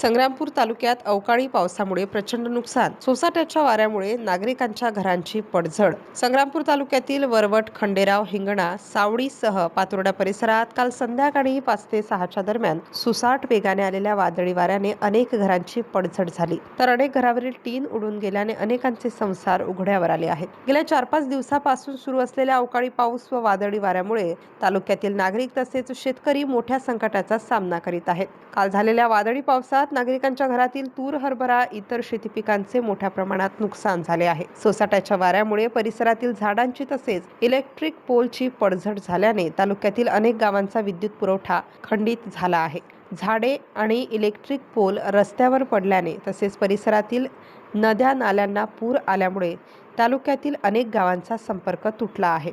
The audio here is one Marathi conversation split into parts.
Sangrampur तालुक्यात अवकाळी पावसामुळे प्रचंड नुकसान सोसाट्याच्या वाऱ्यामुळे नागरिकांच्या घरांची पडझड. संग्रामपूर तालुक्यातील वरवट खंडेराव हिंगणा सावडीसह पातुर्डा परिसरात काल संध्याकाळी पाच ते सहाच्या दरम्यान सुसाट वेगाने आलेल्या वादळी वाऱ्याने अनेक घरांची पडझड झाली. तर अनेक घरावरील टीन उडून गेल्याने अनेकांचे संसार उघड्यावर आले आहेत. गेल्या चार पाच दिवसापासून सुरू असलेल्या अवकाळी पाऊस व वादळी वाऱ्यामुळे तालुक्यातील नागरिक तसेच शेतकरी मोठ्या संकटाचा सामना करीत आहेत. काल झालेल्या वादळी पावसात नागरिकांच्या घरातील तूर हरभरा इतर शेती पिकांचे मोठ्या प्रमाणात नुकसान झाले आहे. सोसाट्याच्या वाऱ्यामुळे परिसरातील झाडांची तसेच इलेक्ट्रिक पोलची पडझड झाल्याने तालुक्यातील अनेक गावांचा विद्युत पुरवठा खंडित झाला आहे. झाडे आणि इलेक्ट्रिक पोल रस्त्यावर पडल्याने तसेच परिसरातील नद्या नाल्यांना पूर आल्यामुळे तालुक्यातील अनेक गावांचा संपर्क तुटला आहे.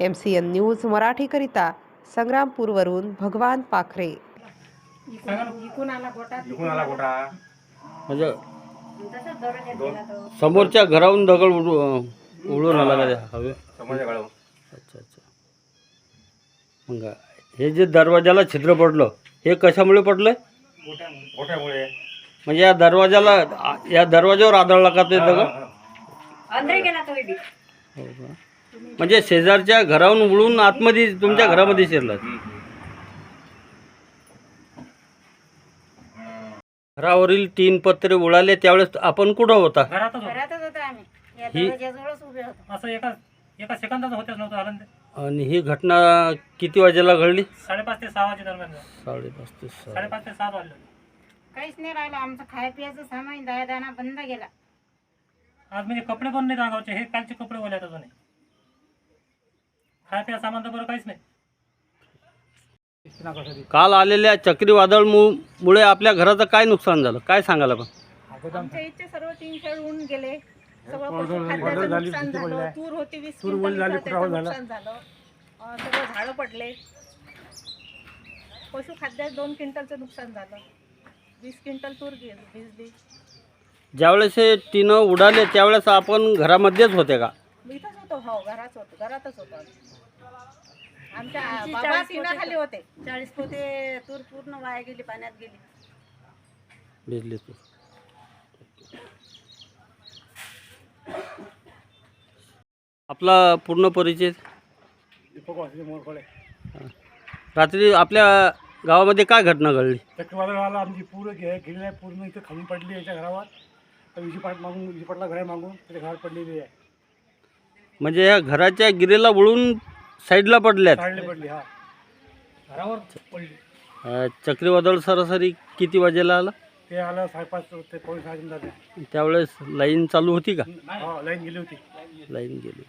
एम सी एन न्यूज मराठीकरिता संग्रामपूरवरून भगवान पाखरे. इकून आला गोटा म्हणजे समोरच्या घराहून दगड उडू उडून आला का त्या हवे? अच्छा अच्छा. मग हे जे दरवाजाला छिद्र पडलं हे कशामुळे पडलं गोठ्यामुळे. म्हणजे या दरवाजाला आ- या दरवाजावर आदळला का? ते दगड अंदर गेला तो बी. हो का? म्हणजे शेजारच्या घराहून उडून आतमध्ये तुमच्या घरामध्ये शिरला घरावरील तीन पत्रे उडाले त्यावेळेस आपण कुठं होता. घरातच आम्ही. या ही- दरवाजाजवळच उभे होतो. असं एका एका होतेच नव्हतं आणि ही घटना किती वाजेला घडली? साडेपाच ते सहा वाजे दरम्यान. साडेपाच ते सहा. साडेपाच ते सात वाजले. काहीच नाही राहिलं. आमचं खाय पियाचं सामान दया दाना बंद गेला आज म्हणजे कपडे पण नाही अंगावरचे हे कालचे कपडे ओले आहेत अजून खाय प्या सामान तर बरं काहीच नाही. काल आलेल्या चक्रीवादळ मु- मुळे आपल्या घराचं काय नुकसान झालं? काय सांगाल आपण? आमच्या इथे सर्व तीन उडून गेले. सगळं पशुखाद्याचं नुकसान झालं तूर होती वीस क्विंटल इथं त्याचं नुकसान झालं. अं, सगळं झाडं पडले. पशुखाद्यात दोन क्विंटलचं नुकसान झालं. वीस क्विंटल तूर गे- भिजली. ज्यावेळेस हे टीनं उडाले त्यावेळेस आपण घरामध्येच होते का? इथंच होतो हो घरात होतो घरातच होतो आम्ही. आमच्या बाबा खाली होते. चाळीस पोते तूर पूर्ण वाया गेली पाण्यात गेली. भिजले तू आपला पूर्ण परिचय? रात्री आपल्या गावामध्ये काय घटना घडली? चक्रीवादळाला आमची पूर घे गेलेली आहे पूर्ण इथं खाली पडली याच्या घरावर. तर विजीपाट मागून विजीपाटला घर मागून त्याच्या घरात पडलेली आहे. म्हणजे या घराच्या गिरेला वळून साईडला पडल्यात. काढली पडली हा. घरावर पडली. अं, चक्रीवादळ सरासरी किती वाजेला आला? ते आलं साडेपाच ते पोलीस जाते. त्यावेळेस लाईन चालू होती का? हो लाईन गेली होती. लाईन गेली